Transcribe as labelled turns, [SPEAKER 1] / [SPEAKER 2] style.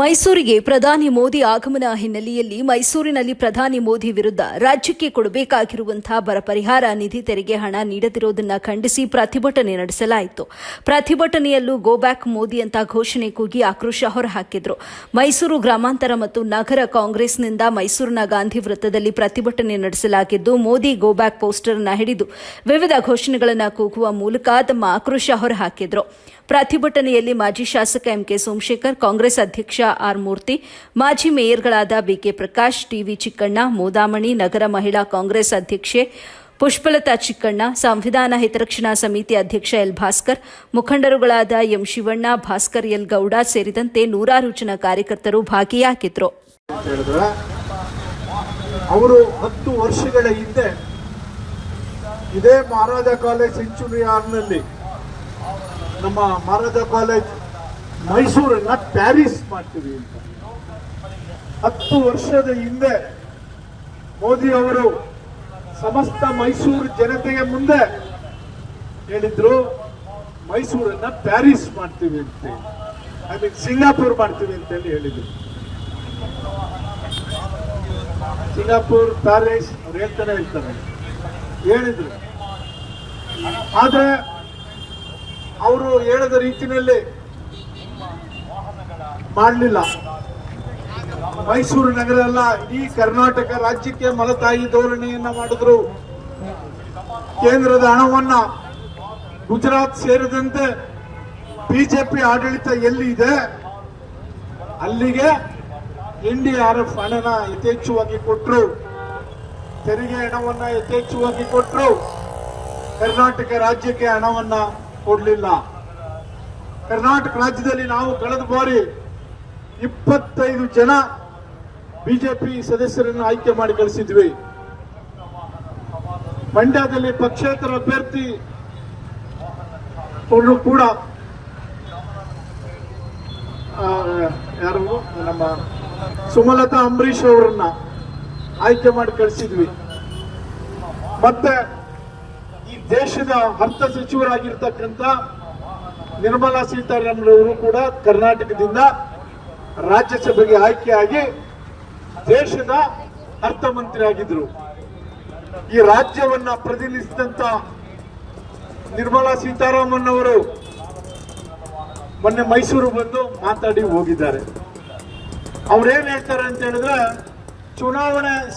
[SPEAKER 1] ಮೈಸೂರಿಗೆ ಪ್ರಧಾನಿ ಮೋದಿ ಆಗಮನ ಹಿನ್ನೆಲೆಯಲ್ಲಿ ಮೈಸೂರಿನಲ್ಲಿ ಪ್ರಧಾನಿ ಮೋದಿ ವಿರುದ್ಧ ರಾಜ್ಯಕ್ಕೆ ಕೊಡಬೇಕಾಗಿರುವಂತಹ ಬರ ಪರಿಹಾರ ನಿಧಿ ತೆರಿಗೆ ಹಣ ನೀಡದಿರುವುದನ್ನು ಖಂಡಿಸಿ ಪ್ರತಿಭಟನೆ ನಡೆಸಲಾಯಿತು. ಪ್ರತಿಭಟನೆಯಲ್ಲೂ ಗೋ ಬ್ಯಾಕ್ ಮೋದಿ ಅಂತ ಘೋಷಣೆ ಕೂಗಿ ಆಕ್ರೋಶ ಹೊರಹಾಕಿದ್ರು. ಮೈಸೂರು ಗ್ರಾಮಾಂತರ ಮತ್ತು ನಗರ ಕಾಂಗ್ರೆಸ್ನಿಂದ ಮೈಸೂರಿನ ಗಾಂಧಿ ವೃತ್ತದಲ್ಲಿ ಪ್ರತಿಭಟನೆ ನಡೆಸಲಾಗಿದ್ದು, ಮೋದಿ ಗೋ ಬ್ಯಾಕ್ ಪೋಸ್ಟರ್ ಅನ್ನು ಹಿಡಿದು ವಿವಿಧ ಘೋಷಣೆಗಳನ್ನು ಕೂಗುವ ಮೂಲಕ ತಮ್ಮ ಆಕ್ರೋಶ ಹೊರಹಾಕಿದ್ರು. ಪ್ರತಿಭಟನೆಯಲ್ಲಿ ಮಾಜಿ ಶಾಸಕ ಎಂಕೆ ಸೋಮಶೇಖರ್, ಕಾಂಗ್ರೆಸ್ ಅಧ್ಯಕ್ಷ ಆರ್ ಮೂರ್ತಿ, ಮಾಜಿ ಮೇಯರ್ಗಳಾದ B K Prakash, T V Chikkanna, Modamani, ನಗರ ಮಹಿಳಾ ಕಾಂಗ್ರೆಸ್ ಅಧ್ಯಕ್ಷೆ ಪುಷ್ಪಲತಾ ಚಿಕ್ಕಣ್ಣ, ಸಂವಿಧಾನ ಹಿತರಕ್ಷಣಾ ಸಮಿತಿ ಅಧ್ಯಕ್ಷ ಎಲ್ ಭಾಸ್ಕರ್, ಮುಖಂಡರುಗಳಾದ ಎಂ ಶಿವಣ್ಣ, ಭಾಸ್ಕರ್ ಎಲ್ ಗೌಡ ಸೇರಿದಂತೆ ನೂರಾರು ಜನ ಕಾರ್ಯಕರ್ತರು ಭಾಗಿಯಾಗಿದ್ರು.
[SPEAKER 2] ಅವರು ಹತ್ತು ವರ್ಷಗಳ ಹಿಂದೆ ಇದೇ ಮಹಾರಾಜ ಕಾಲೇಜ್ ಸೆಂಚುರಿ ಆರ್ನಲ್ಲಿ ನಮ್ಮ ಮಹಾರಾಜ ಕಾಲೇಜ್ ಮೈಸೂರನ್ನ ಪ್ಯಾರಿಸ್ ಮಾಡ್ತೀವಿ ಅಂತ. ಹತ್ತು ವರ್ಷದ ಹಿಂದೆ ಮೋದಿ ಅವರು ಸಮಸ್ತ ಮೈಸೂರು ಜನತೆಯ ಮುಂದೆ ಹೇಳಿದ್ರು, ಮೈಸೂರನ್ನ ಪ್ಯಾರಿಸ್ ಮಾಡ್ತೀವಿ ಅಂತ ಐ ಮೀನ್ ಸಿಂಗಾಪುರ್ ಮಾಡ್ತೀವಿ ಅಂತೇಳಿ ಹೇಳಿದ್ರು. ಸಿಂಗಾಪುರ್, ಪ್ಯಾರಿಸ್ ಅವ್ರು ಹೇಳ್ತಾನೆ ಹೇಳ್ತಾರೆ ಹೇಳಿದ್ರು. ಆದ್ರೆ ಅವರು ಹೇಳಿದ ರೀತಿಯಲ್ಲಿ ಮಾಡಲಿಲ್ಲ. ಮೈಸೂರು ನಗರ ಅಲ್ಲ ಇಡೀ ಕರ್ನಾಟಕ ರಾಜ್ಯಕ್ಕೆ ಮಲತಾಯಿ ಧೋರಣೆಯನ್ನ ಮಾಡಿದ್ರು. ಕೇಂದ್ರದ ಹಣವನ್ನ ಗುಜರಾತ್ ಸೇರಿದಂತೆ ಬಿಜೆಪಿ ಆಡಳಿತ ಎಲ್ಲಿ ಇದೆ ಅಲ್ಲಿಗೆ ಎನ್ ಡಿ ಆರ್ ಎಫ್ ಹಣನ ಯಥೇಚ್ಛವಾಗಿ ಕೊಟ್ಟರು ತೆರಿಗೆ ಹಣವನ್ನ ಯಥೇಚ್ಛವಾಗಿ ಕೊಟ್ಟರು ಕರ್ನಾಟಕ ರಾಜ್ಯಕ್ಕೆ ಹಣವನ್ನ ಕೊಡಲಿಲ್ಲ. ಕರ್ನಾಟಕ ರಾಜ್ಯದಲ್ಲಿ ನಾವು ಕಳೆದ ಬಾರಿ ಇಪ್ಪತ್ತೈದು ಜನ ಬಿಜೆಪಿ ಸದಸ್ಯರನ್ನು ಆಯ್ಕೆ ಮಾಡಿ ಕಳಿಸಿದ್ವಿ. ಮಂಡ್ಯದಲ್ಲಿ ಪಕ್ಷೇತರ ಅಭ್ಯರ್ಥಿ ಕೂಡ ಯಾರು? ನಮ್ಮ ಸುಮಲತಾ ಅಂಬರೀಶ್ ಅವರನ್ನ ಆಯ್ಕೆ ಮಾಡಿ ಕಳಿಸಿದ್ವಿ. ಮತ್ತೆ ದೇಶದ ಅರ್ಥ ಸಚಿವರಾಗಿರ್ತಕ್ಕಂಥ ನಿರ್ಮಲಾ ಸೀತಾರಾಮನ್ ಕೂಡ ಕರ್ನಾಟಕದಿಂದ ರಾಜ್ಯಸಭೆಗೆ ಆಯ್ಕೆಯಾಗಿ ದೇಶದ ಅರ್ಥ ಮಂತ್ರಿ ಆಗಿದ್ರು. ಈ ರಾಜ್ಯವನ್ನ ಪ್ರತಿನಿಧಿಸಿದಂತ ನಿರ್ಮಲಾ ಸೀತಾರಾಮನ್ ಅವರು ಮೊನ್ನೆ ಮೈಸೂರು ಬಂದು ಮಾತಾಡಿ ಹೋಗಿದ್ದಾರೆ. ಅವ್ರೇನ್ ಹೇಳ್ತಾರೆ ಅಂತ ಹೇಳಿದ್ರೆ, ಚುನಾವಣೆ